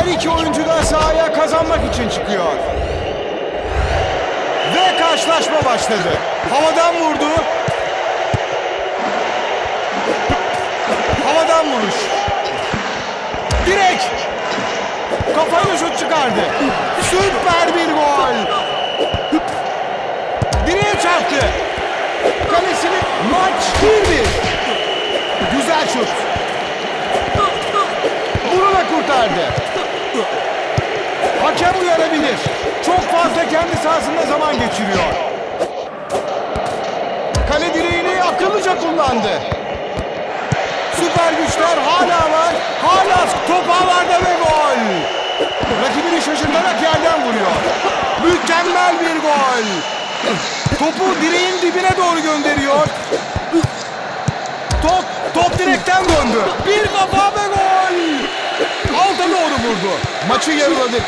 Her iki oyuncu da sahaya kazanmak için çıkıyor. Ve karşılaşma başladı. Havadan vurdu. Havadan vuruş. Direk. Kafayla şut çıkardı. Süper bir gol. Direğe çarptı. Kalesini maç 1-1. Güzel şut. Bunu da kurtardı. Akıllıca kullandı. Süper güçler hala var. Hala top havada ve gol. Rakibini şaşırtarak yerden vuruyor. Mükemmel bir gol. Topu direğin dibine doğru gönderiyor. Top, top direkten döndü. Bir kafa ve gol. Alta doğru vurdu. Maçı yarıladık.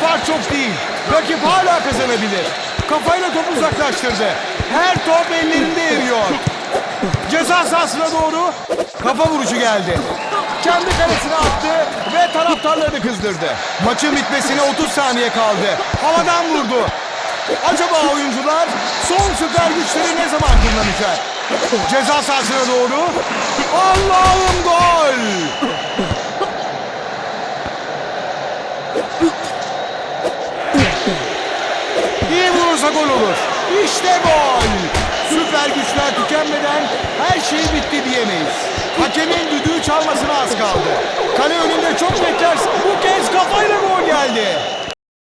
Fark çok değil. Rakip hala kazanabilir. Kafayla topu uzaklaştırdı. Her top ellerinde eriyor. Ceza sahasına doğru kafa vuruşu geldi. Kendi kalesine attı ve taraftarlarını kızdırdı. Maçın bitmesine 30 saniye kaldı. Havadan vurdu. Acaba oyuncular son süper güçleri ne zaman kullanacak? Ceza sahasına doğru. Allah'ım gol! Vurursa gol olur. İşte gol. Süper güçler tükenmeden her şey bitti diyemeyiz. Hakemin düdüğü çalmasına az kaldı. Kale önünde çok beklersin. Bu kez kafayla gol geldi.